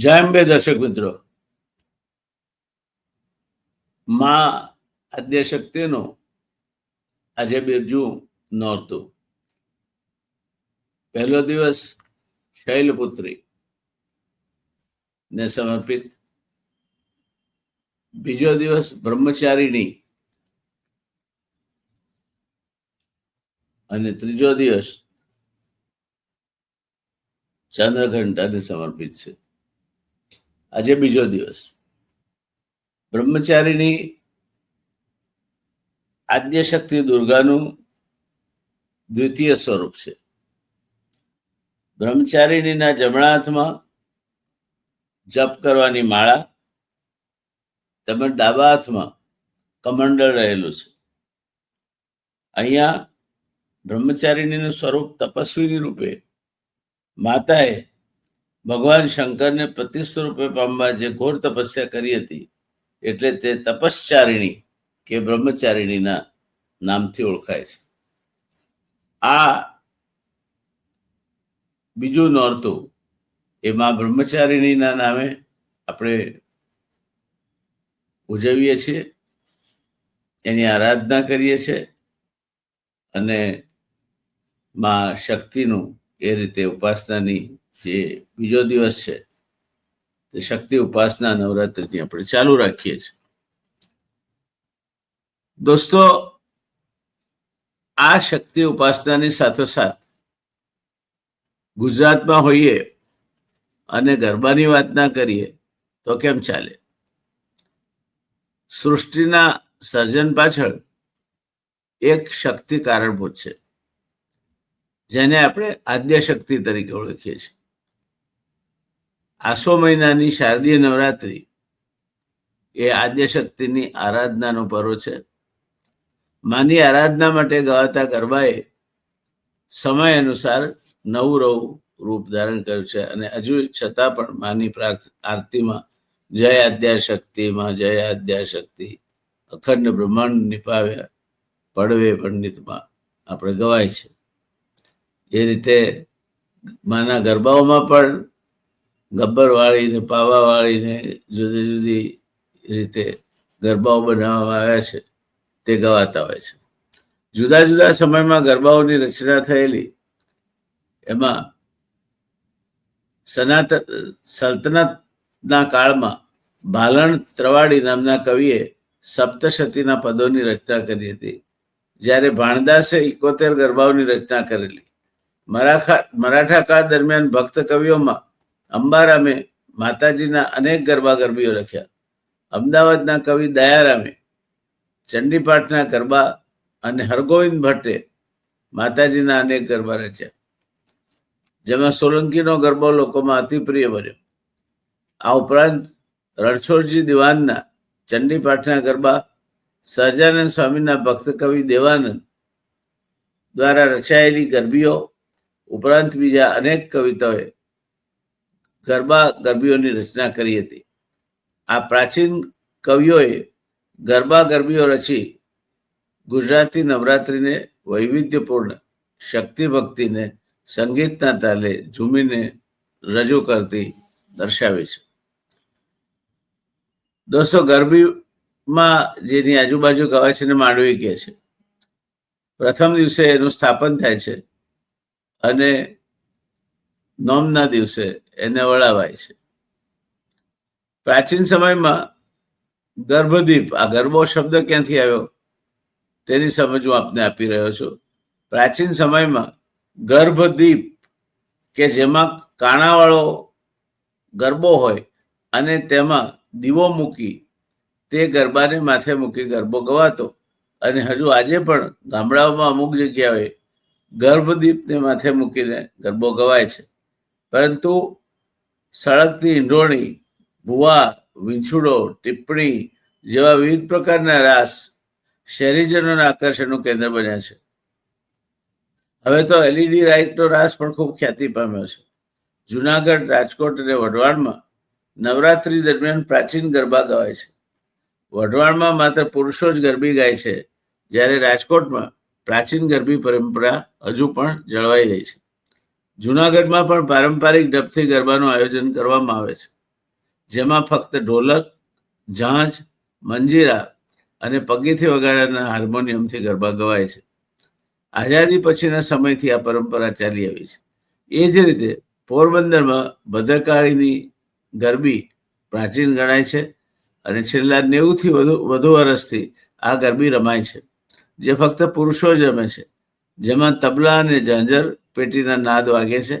જય અંબે દર્શક મિત્રો. માં આદ્યશક્તિનું આજે બિરજું નોરતું. પહેલો દિવસ શૈલપુત્રી ને સમર્પિત. બીજો દિવસ બ્રહ્મચારીણી. અને ત્રીજો દિવસ ચંદ્રઘંટાને સમર્પિત છે. આજે બીજો દિવસ. બ્રહ્મચારીની આદ્ય શક્તિ દુર્ગાનું દ્વિતીય સ્વરૂપ છે. બ્રહ્મચારીણીના જમણા હાથમાં જપ કરવાની માળા, તેમજ ડાબા હાથમાં કમંડળ રહેલું છે. અહીંયા બ્રહ્મચારીણીનું સ્વરૂપ તપસ્વીની રૂપે માતાએ ભગવાન શંકરને પ્રતિસ્વરૂપે પામવા જે ઘોર તપસ્યા કરી હતી, એટલે તે તપશ્ચારિણી કે બ્રહ્મચારિણીના નામથી ઓળખાય છે. આ બીજું નોરતું એમાં બ્રહ્મચારિણીના નામે આપણે ઉજવીએ છીએ, એની આરાધના કરીએ છીએ અને માં શક્તિનું એ રીતે ઉપાસનાની જે બીજો દિવસ છે, તે શક્તિ ઉપાસના નવરાત્રિથી આપણે ચાલુ રાખીએ છીએ. દોસ્તો, આ શક્તિ ઉપાસનાની સાથોસાથ ગુજરાતમાં હોઈએ અને ગરબાની વાત ના કરીએ, તો કેમ ચાલે? સૃષ્ટિના સર્જન પાછળ એક શક્તિ કારણભૂત છે, જેને આપણે આદ્ય શક્તિ તરીકે ઓળખીએ છીએ. આસો મહિનાની શારદીય નવરાત્રિ એ આદ્ય શક્તિની આરાધનાનો પર્વ છે. માની આરાધના માટે ગવાતા ગરબાએ સમય અનુસાર નવું રવું રૂપ ધારણ કર્યું છે અને હજુ છતાં પણ માની આરતીમાં જય આદ્યા શક્તિમાં જય આદ્યા શક્તિ અખંડ બ્રહ્માંડ નિપાવ્યા પડવે પંડિતમાં આપણે ગવાય છે. એ રીતે માના ગરબાઓમાં પણ ગબ્બર વાળીને પાવા વાળીને જુદી જુદી રીતે ગરબાઓ બનાવવામાં આવ્યા છે, તે ગવાતા હોય છે. જુદા જુદા સમયમાં ગરબાઓની રચના થયેલી, એમાં સનાતન સલ્તનતના કાળમાં ભાલણ ત્રવાડી નામના કવિએ સપ્તશતીના પદોની રચના કરી હતી, જ્યારે ભાણદાસે ઇકોતેર ગરબાઓની રચના કરેલી. મરાઠા કાળ દરમિયાન ભક્ત કવિઓમાં અંબારામે માતાજીના અનેક ગરબા ગરબીઓ લખ્યા. અમદાવાદના કવિ દયારામે, ચંડીપાઠના ગરબા અને હરગોવિંદ ભટ્ટે માતાજીના અનેક ગરબા રચ્યા. જેમાં સોલંકીનો ગરબો લોકોમાં અતિ પ્રિય બન્યો. આ ઉપરાંત રણછોડજી દિવાનના ચંડીપાઠના ગરબા સહજાનંદ સ્વામીના ભક્ત કવિ દેવાનંદ દ્વારા રચાયેલી ગરબીઓ ઉપરાંત બીજા અનેક કવિતાઓએ ગરબા ગરબીઓની રચના કરી હતી. આ પ્રાચીન કવિઓએ ગરબા ગરબીઓ રચી ગુજરાતી નવરાત્રિને વૈવિધ્યપૂર્ણ શક્તિ ભક્તિને સંગીતના તાલે ઝૂમીને રજૂ કરતી દર્શાવે છે. દોસ્તો, ગરબીમાં જેની આજુબાજુ ગવાય છે ને માંડવી કહે છે. પ્રથમ દિવસે એનું સ્થાપન થાય છે અને નોમના દિવસે એને વળાવાય છે. પ્રાચીન સમયમાં ગર્ભદીપ, આ ગરબો શબ્દ ક્યાંથી આવ્યો? તેની સમજ હું આપને આપી રહ્યો છું. પ્રાચીન સમયમાં ગર્ભદીપ કે જેમાં કાણાવાળો ગરબો હોય અને તેમાં દીવો મૂકી તે ગરબાને માથે મૂકી ગરબો ગવાતો અને હજુ આજે પણ ગામડાઓમાં અમુક જગ્યાએ ગર્ભદીપને માથે મૂકીને ગરબો ગવાય છે. પરંતુ સળગતી ઈંઢોણી ભુવા, વીંછુડો, ટિપ્પણી જેવા વિવિધ પ્રકારના રાસ શહેરીજનોના આકર્ષણનું કેન્દ્ર બન્યા છે. હવે તો એલઈડી લાઇટનો રાસ પણ ખૂબ ખ્યાતિ પામ્યો છે. જુનાગઢ, રાજકોટ અને વઢવાણમાં નવરાત્રી દરમિયાન પ્રાચીન ગરબા ગવાય છે. વઢવાણમાં માત્ર પુરુષો જ ગરબી ગાય છે, જ્યારે રાજકોટમાં પ્રાચીન ગરબી પરંપરા હજુ પણ જળવાઈ રહી છે. જુનાગઢમાં પણ પારંપરિક ઢબથી ગરબાનું આયોજન કરવામાં આવે છે, જેમાં ફક્ત ઢોલક, ઝાંઝ, મંજીરા અને પગીથી વગાડ્યાના હાર્મોનિયમથી ગરબા ગવાય છે. આઝાદી પછીના સમયથી આ પરંપરા ચાલી આવી છે. એ જ રીતે પોરબંદરમાં ભદ્રકાળીની ગરબી પ્રાચીન ગણાય છે અને છેલ્લા નેવુંથી વધુ વધુ વર્ષથી આ ગરબી રમાય છે, જે ફક્ત પુરુષો જ રમે છે, જેમાં તબલા અને ઝાંઝર પેટીના નાદ વાગે છે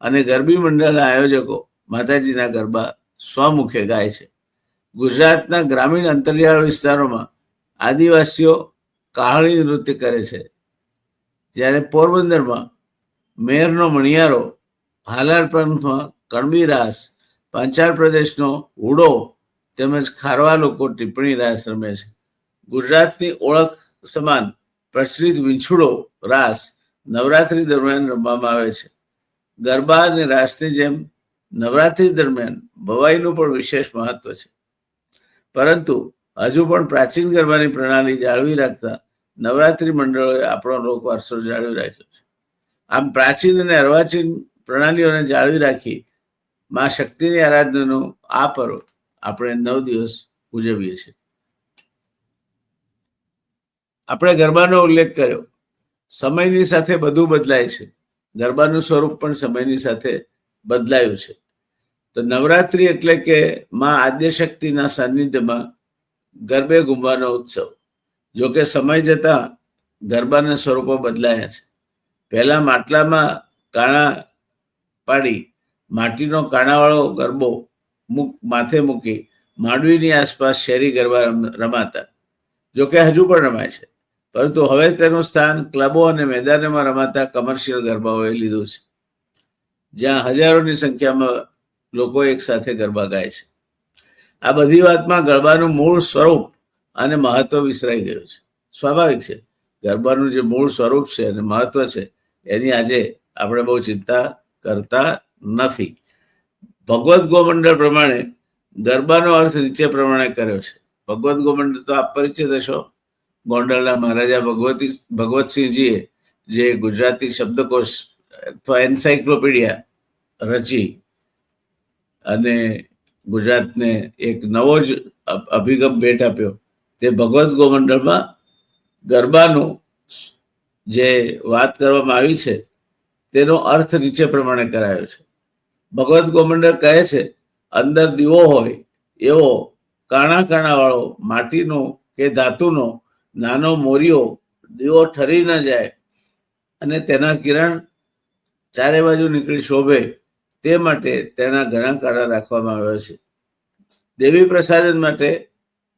અને ગરબી મંડળના આયોજકો માતાજીના ગરબા સ્વમુખે ગાય છે. ગુજરાતના ગ્રામીણ અંતરિયાળ વિસ્તારોમાં આદિવાસીઓ કાહળી નૃત્ય કરે છે. જ્યારે પોરબંદરમાં મેરનો મણિયારો, હાલાર પ્રાંતમાં કણબી રાસ, પાંચાળ પ્રદેશનો હુડો તેમજ ખારવા લોકો ટિપ્પણી રાસ રમે છે. ગુજરાતની ઓળખ સમાન પ્રચલિત વિંછુડો રાસ નવરાત્રી દરમિયાન રમવામાં આવે છે. ગરબા અને રાસની જેમ નવરાત્રી દરમિયાન ભવાઈનું પણ વિશેષ મહત્વ છે. પરંતુ હજુ પણ પ્રાચીન ગરબાની પ્રણાલી જાળવી રાખતા નવરાત્રી મંડળોએ આપણો લોક વારસો જાળવી રાખ્યો છે. આમ પ્રાચીન અને અર્વાચીન પ્રણાલીઓને જાળવી રાખી માં શક્તિની આરાધનાનું આ પર્વ આપણે નવ દિવસ ઉજવીએ છીએ. આપણે ગરબાનો ઉલ્લેખ કર્યો. સમયની સાથે બધું બદલાય છે. ગરબાનું સ્વરૂપ પણ સમયની સાથે બદલાયું છે. તો નવરાત્રિ એટલે કે માં આદ્યશક્તિના સાનિધ્યમાં ગરબે ઘૂમવાનો ઉત્સવ. જો કે સમય જતા ગરબાના સ્વરૂપો બદલાયા છે. પહેલા માટલામાં કાણા પાડી, માટીનો કાણાવાળો ગરબો મુક, માથે મૂકી માંડવીની આસપાસ શેરી ગરબા રમાતા. જોકે હજુ પણ રમાય છે. પરંતુ હવે તેનું સ્થાન ક્લબો અને મેદાનોમાં રમાતા કમર્શિયલ ગરબાઓએ લીધું છે, જ્યાં હજારોની સંખ્યામાં લોકો એક સાથે ગરબા ગાય છે. આ બધી વાતમાં ગરબાનું મૂળ સ્વરૂપ અને મહત્વ વિસરાઈ ગયું છે. સ્વાભાવિક છે, ગરબાનું જે મૂળ સ્વરૂપ છે અને મહત્વ છે, એની આજે આપણે બહુ ચિંતા કરતા નથી. ભગવદ્ ગોમંડળ પ્રમાણે ગરબાનો અર્થ નીચે પ્રમાણે કર્યો છે. ભગવત ગોમંડળ તો આપ પરિચિત હશો ગોંડલના મહારાજા ભગવતી ભગવતસિંહજીએ જે ગુજરાતી શબ્દકોશ અથવા એન્સાઇક્લોપીડિયા રચી અને ગુજરાતને એક નવો જ અભિગમ ભેટ આપ્યો, તે ભગવત ગોમંડળમાં ગરબાનું જે વાત કરવામાં આવી છે, તેનો અર્થ નીચે પ્રમાણે કરાયો છે. ભગવત ગોમંડળ કહે છે, અંદર દીવો હોય એવો કાણા કાણાવાળો માટીનો કે ધાતુનો નાનો મોરિયો, દીવો ઠરી ન જાય અને તેના કિરણ ચારે બાજુ નીકળી શોભે, તે માટે તેના ઘણા કાળા રાખવામાં આવ્યા છે. દેવી પ્રસાદન માટે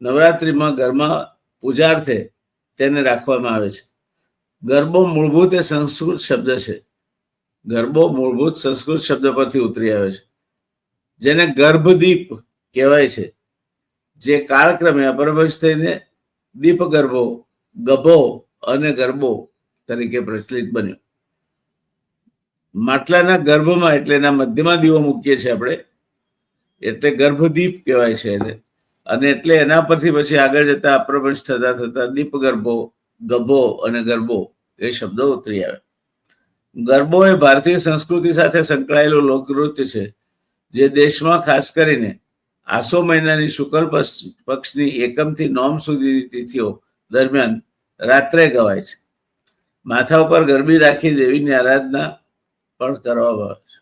નવરાત્રિમાં ઘરમાં પૂજાર્થે તેને રાખવામાં આવે છે. ગરબો મૂળભૂત એ સંસ્કૃત શબ્દ છે. ગરબો મૂળભૂત સંસ્કૃત શબ્દ પરથી ઉતરી આવે છે. જેને ગર્ભદીપ કહેવાય છે. જે કાળક્રમે અપરભ્રંશ થઈને દીપ ગરબો ગભો અને ગરબો તરીકે પ્રચલિત બન્યો. માટલાના ગર્ભમાં એટલે એના મધ્યમાં દીવો મૂકીએ છીએ આપણે, એટલે ગર્ભદીપ કહેવાય છે એને. અને એટલે એના પરથી પછી આગળ જતા અપ્રભંશ થતા થતા દીપ ગર્ભો ગભો અને ગરબો એ શબ્દો ઉતરી આવે. ગરબો એ ભારતીય સંસ્કૃતિ સાથે સંકળાયેલું લોકનૃત્ય છે, જે દેશમાં ખાસ કરીને આસો મહિનાની શુક્લ પક્ષ- પક્ષની એકમથી નોમ સુધીની તિથિઓ દરમિયાન રાત્રે ગવાય છે. માથા ઉપર ગરબી રાખી દેવીની આરાધના પણ કરવામાં આવે છે.